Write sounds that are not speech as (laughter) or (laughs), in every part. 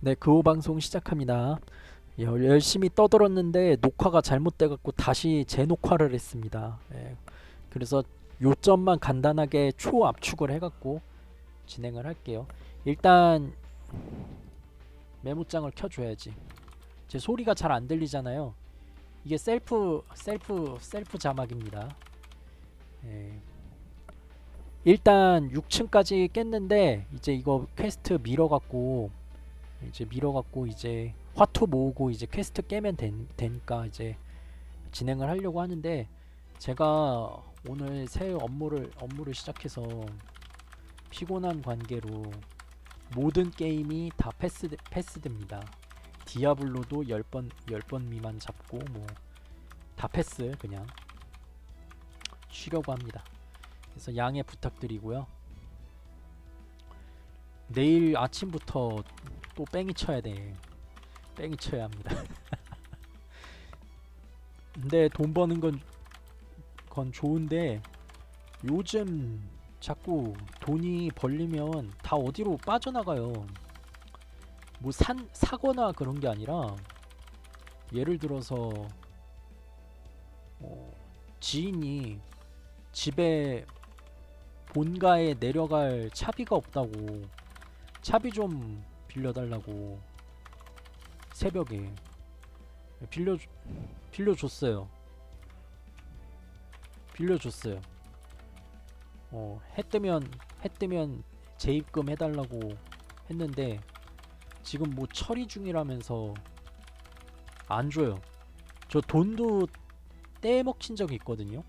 네, 그호 방송 시작합니다. 열- 열심히 떠들었는데 녹화가 잘못돼 갖고 다시 재녹화를 했습니다. 예, 그래서 요점만 간단하게 초압축을 해갖고 진행을 할게요. 일단 메모장을 켜줘야지. 제 소리가 잘 안 들리잖아요. 이게 셀프 셀프 셀프 자막입니다. 예. 일단 6층까지 깼는데 이제 이거 퀘스트 밀어갖고 이제 밀어갖고 이제 화투 모으고 이제 퀘스트 깨면 된, 되니까 이제 진행을 하려고 하는데 제가 오늘 새 업무를 업무를 시작해서 피곤한 관계로 모든 게임이 다 패스 패스됩니다. 디아블로도 10번 10번 미만 잡고 뭐 다 패스 그냥 쉬려고 합니다. 그래서 양해 부탁드리고요. 내일 아침부터 또 뺑이 쳐야 돼. 뺑이 쳐야 합니다. (laughs) 근데 돈 버는 건, 건 좋은데 요즘 자꾸 돈이 벌리면 다 어디로 빠져나가요. 뭐 산, 사거나 그런 게 아니라 예를 들어서 어, 지인이 집에 본가에 내려갈 차비가 없다고 차비 좀 빌려달라고 새벽에 빌려 빌려줬어요. 빌려줬어요. 어, 해 뜨면 해 뜨면 재입금 해달라고 했는데 지금 뭐 처리 중이라면서 안 줘요. 저 돈도 떼먹힌 적이 있거든요.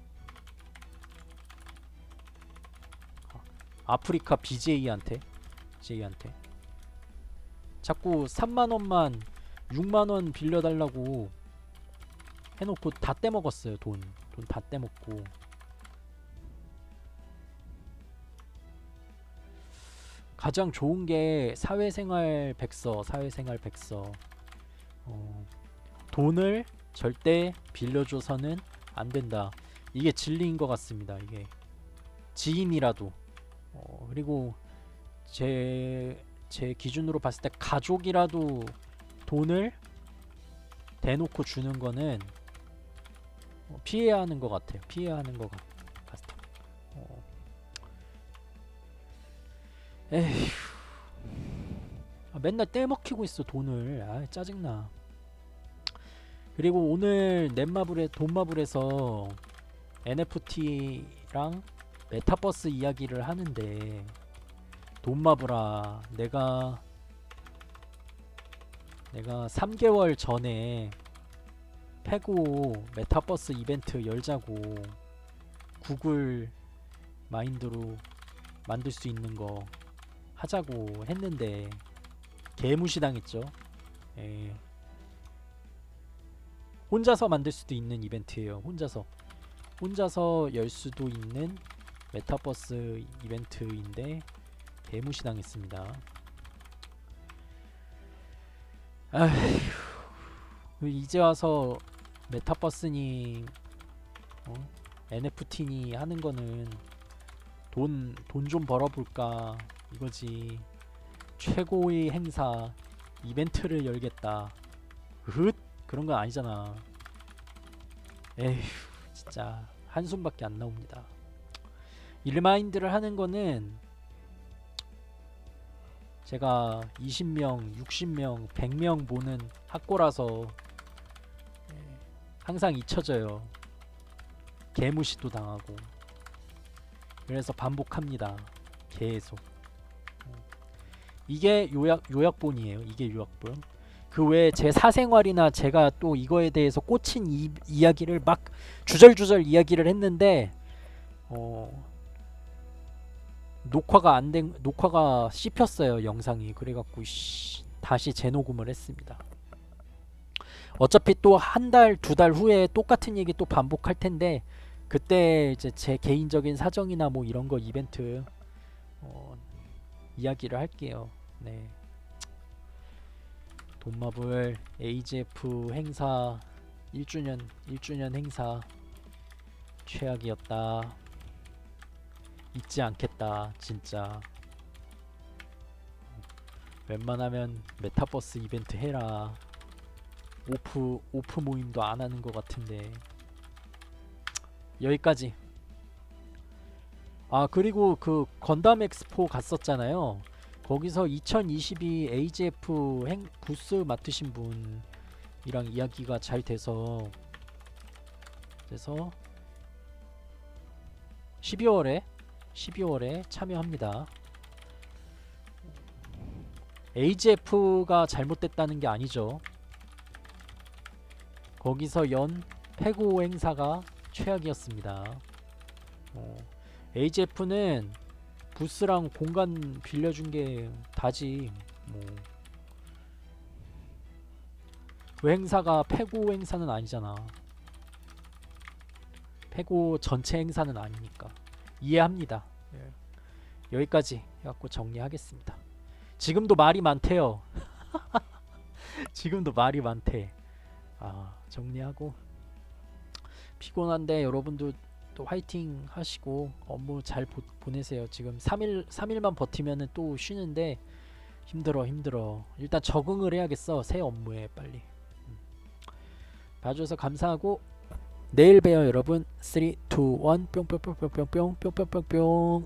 아프리카 BJ한테 BJ한테 자꾸 3만 원만 6만 원 빌려달라고 해놓고 다 떼먹었어요 돈. 돈 다 떼먹고. 가장 좋은 게 사회생활 백서 사회생활 백서. 어, 돈을 절대 빌려줘서는 안 된다. 이게 진리인 것 같습니다 이게. 지인이라도. 어, 그리고 제, 제 기준으로 봤을 때 가족이라도 돈을 대놓고 주는 거는 어, 피해야 하는 것 같아요. 피해야 하는 것 같, 같아. 어. 에휴. 아, 맨날 떼먹히고 있어 돈을. 아 짜증나. 그리고 오늘 넷마블에 돈마블에서 NFT랑 메타버스 이야기를 하는데 돈마블아 내가 내가 3개월 전에 페고 메타버스 이벤트 열자고 구글 마인드로 만들 수 있는 거 하자고 했는데 개무시당했죠. 예. 혼자서 만들 수도 있는 이벤트예요. 혼자서 혼자서 열 수도 있는 메타버스 이벤트인데 개무시당했습니다. 아휴, 이제 와서 메타버스니 어? NFT니 하는 거는 돈 돈 좀 벌어볼까 이거지. 최고의 행사 이벤트를 열겠다. 흑 그런 건 아니잖아. 에휴 진짜 한숨밖에 안 나옵니다. 일마인드를 하는 거는 제가 20명, 60명, 100명 보는 학고라서 예, 항상 잊혀져요. 개무시도 당하고 그래서 반복합니다. 계속 어. 이게 요약 요약본이에요. 이게 요약본. 그 외에 제 사생활이나 제가 또 이거에 대해서 꽂힌 이, 이야기를 막 주절주절 이야기를 했는데 어 녹화가 안 된 녹화가 씹혔어요 영상이 그래갖고 씨, 다시 재녹음을 했습니다. 어차피 또 한 달 두 달 후에 똑같은 얘기 또 반복할 텐데 그때 이제 제 개인적인 사정이나 뭐 이런 거 이벤트 어, 이야기를 할게요. 네. 돈마블 AGF 행사 1주년 1주년 행사 최악이었다. 잊지 않겠다 진짜 웬만하면 메타버스 이벤트 해라. 오프 오프 모임도 안 하는 것 같은데 여기까지. 아 그리고 그 건담 엑스포 갔었잖아요. 거기서 2022 AGF 행 부스 맡으신 분이랑 이야기가 잘 돼서 그래서 12월에 12월에 참여합니다. AGF가 잘못됐다는 게 아니죠. 거기서 연 패고 행사가 최악이었습니다. 어, AGF는 부스랑 공간 빌려준 게 다지 뭐. 그 행사가 패고 행사는 아니잖아. 패고 전체 행사는 아니니까 이해합니다. 예. 여기까지 해갖고 정리하겠습니다. 지금도 말이 많대요. (laughs) 지금도 말이 많대. 아 정리하고 피곤한데 여러분도 또 화이팅 하시고 업무 잘 보, 보내세요. 지금 3일 3일만 버티면은 또 쉬는데 힘들어 힘들어. 일단 적응을 해야겠어 새 업무에 빨리. 음. 봐줘서 감사하고 내일 봬요 여러분. 3, 2, 1 뿅뿅뿅뿅뿅뿅 뿅뿅뿅뿅